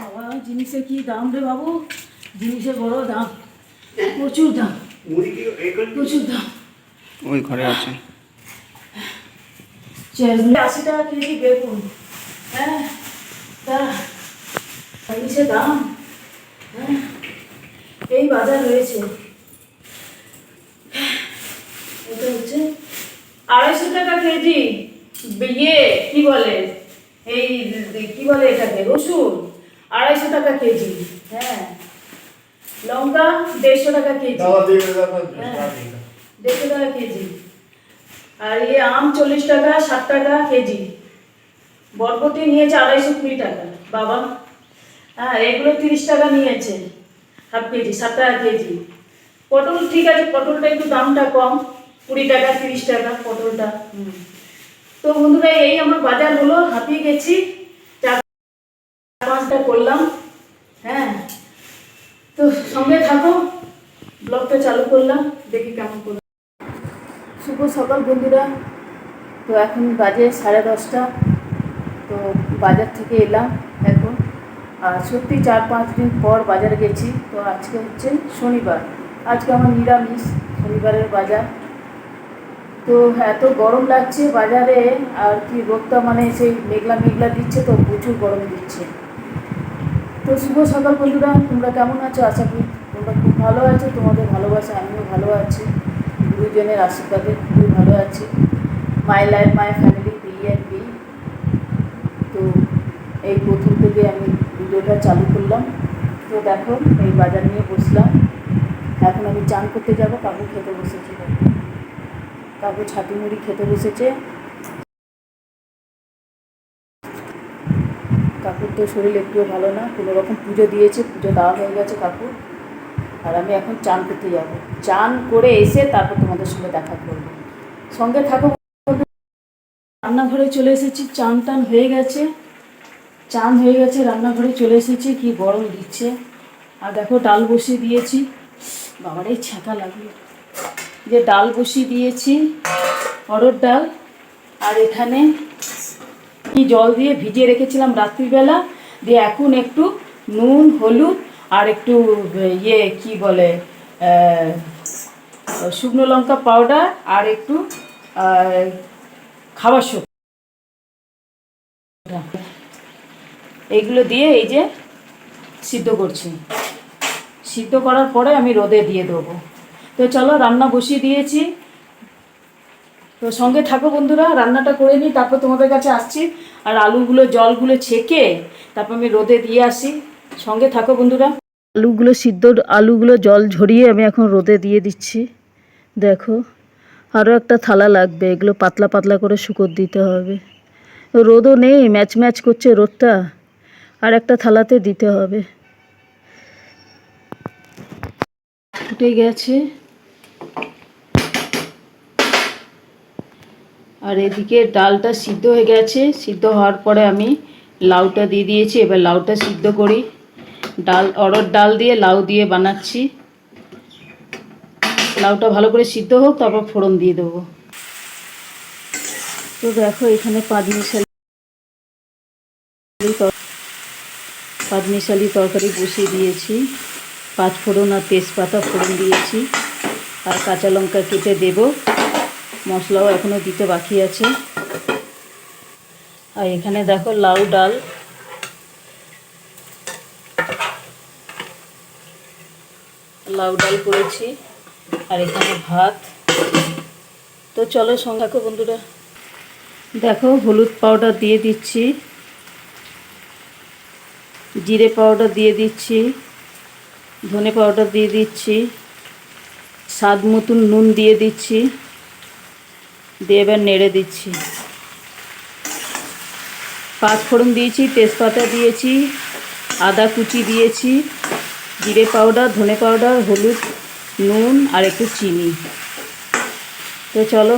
বাবা জিনিসের কি দাম রে বাবু? জিনিসের বড় দাম। প্রচুর দাম। প্রচুর দাম। ওই ঘরে আছে। আশি টাকা কেজি বেগুন। হ্যাঁ তা জিনিসের দাম। হ্যাঁ এই বাজার রয়েছে। এটা হচ্ছে আড়াইশো টাকা কেজি। ইয়ে কি বলে? এই কি বলে এটাকে? রসুন। আড়াইশো টাকা কেজি। হ্যাঁ। লঙ্কা দেড়শো টাকা কেজি। হ্যাঁ। দেড়শো টাকা কেজি। আর ইয়ে আম চল্লিশ টাকা ষাট টাকা কেজি। বরবটি নিয়েছে আড়াইশো কুড়ি টাকা। বাবা। হ্যাঁ এগুলো তিরিশ টাকা নিয়েছে। হাফ কেজি ষাট টাকা কেজি। পটল ঠিক আছে পটলটা একটু দামটা কম। কুড়ি টাকা তিরিশ টাকা পটলটা। হুম। তো বন্ধুরা এই আমার বাজার হলো হাঁপিয়ে গেছি চার পাঁচটা করলাম হ্যাঁ তো সঙ্গে থাকো ব্লগটা চালু করলাম, দেখি কেমন করলাম শুভ সকাল বন্ধুরা। তো এখন বাজে সাড়ে দশটা। তো বাজার থেকে এলাম এখন আর সত্যি চার পাঁচ দিন পর বাজারে গেছি। তো আজকে হচ্ছে শনিবার। আজকে আমার নিরামিষ, শনিবারের বাজার। তো এত গরম লাগছে বাজারে, আর কি রোদটা মানে সেই মেঘলা মেঘলা দিচ্ছে তো প্রচুর গরম দিচ্ছে। তো শুভ সকাল বন্ধুরা, তোমরা কেমন আছো? আশা করি তোমরা খুব ভালো আছো, তোমাদের ভালোবাসা আমিও ভালো আছি। গুরুজনের আশীর্বাদে খুবই ভালো আছি। My life my family B and B তো এই প্রথম থেকে আমি ভিডিওটা চালু করলাম। তো দেখো, এই বাজার নিয়ে বসলাম। এখন আমি চান করতে যাব, কাকু খেতে বসেছি। কাকু ছাতি মুড়ি খেতে বসেছে। কাকুর তো শরীর একটুও ভালো না, কোনো রকম পুজো দিয়েছে, পুজো দেওয়া হয়ে গেছে কাকুর। আর আমি এখন চান করতে যাব। চান করে এসে তারপর তোমাদের সঙ্গে দেখা করব। সঙ্গে থাকো রান্নাঘরে চলে এসেছি, চান টান হয়ে গেছে। চান হয়ে গেছে, রান্নাঘরে চলে এসেছি, কি গরম দিচ্ছে। আর দেখো ডাল বসিয়ে দিয়েছি। বাবারে ছ্যাঁকা লাগল যে ডাল বসিয়ে দিয়েছি অরড় ডাল। আর এখানে কি জল দিয়ে ভিজিয়ে রেখেছিলাম রাত্রিবেলা। দিয়ে এখন একটু নুন, হলুদ আর একটু ইয়ে কি বলে শুকনো লঙ্কা পাউডার আর একটু খাবার সোডা এইগুলো দিয়ে এই যে সিদ্ধ করছি। সিদ্ধ করার পরে আমি রোদে দিয়ে দেবো। তো চলো, রান্না বসিয়ে দিয়েছি। তো সঙ্গে থাকো বন্ধুরা, রান্নাটা করে নিই, তারপর তোমাদের কাছে আসছি। আর আলুগুলো, জলগুলো ছেঁকে তারপর আমি রোদে দিয়ে আসি। সঙ্গে থাকো বন্ধুরা। আলুগুলো সিদ্ধ, আলুগুলো জল ঝরিয়ে আমি এখন রোদে দিয়ে দিচ্ছি। দেখো আরও একটা থালা লাগবে, এগুলো পাতলা পাতলা করে শুকোর দিতে হবে। রোদও নেই, ম্যাচ ম্যাচ করছে রোদটা। আর একটা থালাতে দিতে হবে। ফুটে গেছে। আর এদিকে ডালটা সিদ্ধ হয়ে গেছে। সিদ্ধ হওয়ার পরে আমি লাউটা দিয়ে দিয়েছি। এবার লাউটা সিদ্ধ করি। ডাল অরড় ডাল দিয়ে, লাউ দিয়ে বানাচ্ছি। লাউটা ভালো করে সিদ্ধ হোক, তারপর ফোড়ন দিয়ে দেবো। তো দেখো, এখানে পাঁচ মিশালি মিশালি তরকারি বসিয়ে দিয়েছি। পাঁচ ফোড়ন আর তেজপাতা ফোড়ন দিয়েছি। আর কাঁচা লঙ্কা কেটে দেবো। মশলাও এখনও দিতে বাকি আছে। আর এখানে দেখো, লাউ, ডাল লাউ ডাল করেছি, আর এখানে ভাত। তো চলো সঙ্গে বন্ধুরা। দেখো, হলুদ পাউডার দিয়ে দিচ্ছি, জিরে পাউডার দিয়ে দিচ্ছি, ধনে পাউডার দিয়ে দিচ্ছি, স্বাদ মতন নুন দিয়ে দিচ্ছি, দিয়ে এবার নেড়ে দিচ্ছি। পাঁচ ফোড়ন দিয়েছি, তেজপাতা দিয়েছি, আদা কুচি দিয়েছি জিরে পাউডার, ধনে পাউডার, হলুদ, নুন আর একটু চিনি। তো চলো,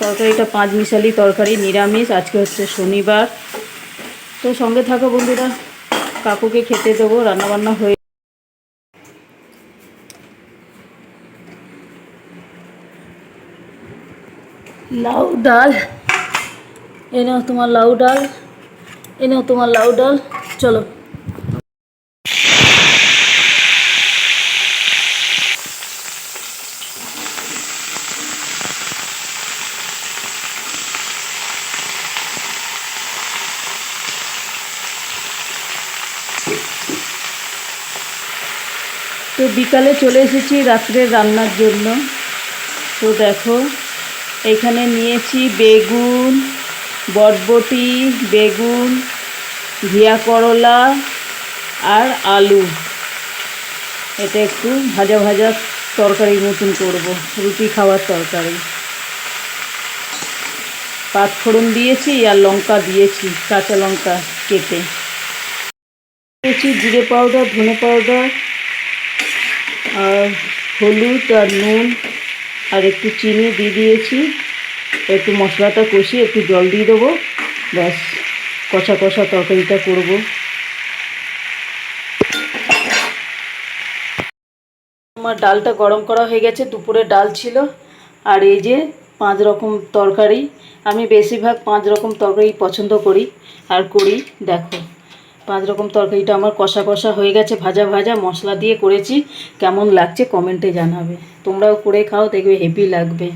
তরকারিটা পাঁচ মিশালি তরকারি, নিরামিষ। আজকে হচ্ছে শনিবার। তো সঙ্গে থাকো বন্ধুরা, কাকুকে খেতে দেবো, রান্নাবান্না হয়ে লাউ ডাল। এ নাও তোমার লাউ ডাল, এ নাও তোমার লাউ ডাল। চলো। তো বিকালে চলে এসেছি রাত্রের রান্নার জন্য। তো দেখো, এখানে নিয়েছি বেগুন, বটবটি, বেগুন, ঘিয়া করলা আর আলু। এটা একটু ভাজা ভাজা তরকারির মতন করব, রুটি খাওয়ার তরকারি। পাঁচফোড়ন দিয়েছি আর লঙ্কা দিয়েছি, কাঁচা লঙ্কা কেটে। দিয়েছি জিরে পাউডার, ধনে পাউডার হলুদ আর নুন আর একটু চিনি দিয়ে দিয়েছি। একটু মশলাটা কষিয়ে একটু জল দিয়ে দেবো। ব্যাস, কষা কষা তরকারিটা করব। আমার ডালটা গরম করা হয়ে গেছে, দুপুরে ডাল ছিল। আর এই যে পাঁচ রকম তরকারি, আমি বেশিরভাগ পাঁচ রকম তরকারি পছন্দ করি। আর করি, দেখো। পাঁচ রকম তরকারিটা আমার কষা কষা হয়ে গেছে, ভাজা ভাজা, মশলা দিয়ে করেছি। কেমন লাগছে কমেন্টে জানাবে। তোমরাও করে খাও, দেখবে হেভি লাগবে।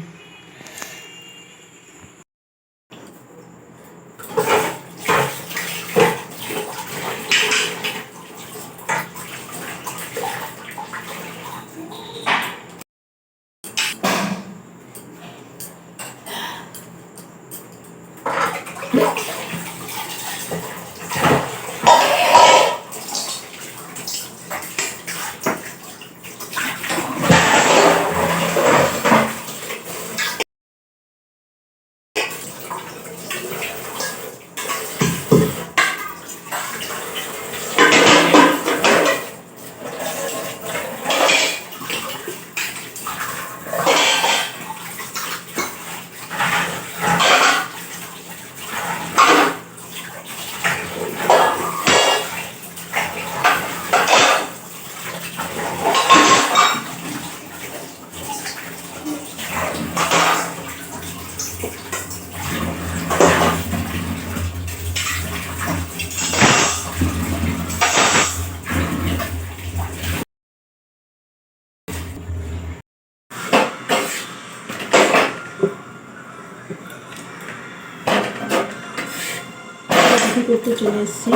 রুটি করতে চলে এসেছি।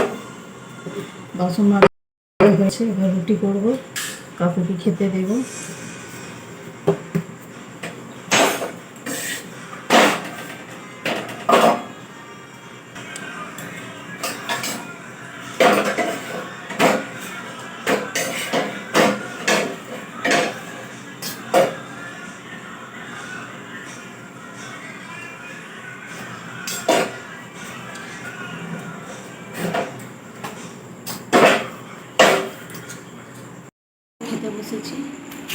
বাসন মাজা হয়েছে এবার রুটি করব কাকুকে খেতে দেবো।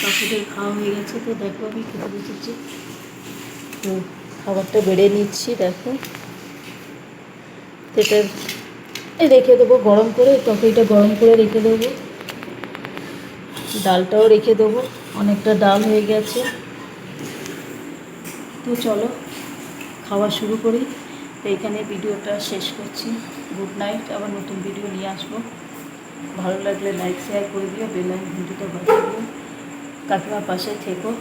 কাকুদের খাওয়া হয়ে গেছে তো দেখো আমি খেতে বসেছি। তো খাবারটা বেড়ে নিচ্ছি, দেখো। এটা রেখে দেবো গরম করে, তরকারিটা গরম করে রেখে দেবো। ডালটাও রেখে দেবো, অনেকটা ডাল হয়ে গেছে। তো চলো, খাওয়া শুরু করি। তো এখানে ভিডিওটা শেষ করছি। গুড নাইট, আবার নতুন ভিডিও নিয়ে আসব। ভালো লাগলে লাইক, শেয়ার করে দিও, বেল আইকন ঘন্টিটা বাজিয়ে দিও। कटवा पशे थे को